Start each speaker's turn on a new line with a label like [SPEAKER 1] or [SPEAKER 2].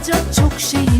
[SPEAKER 1] Anlatacak çok şeyim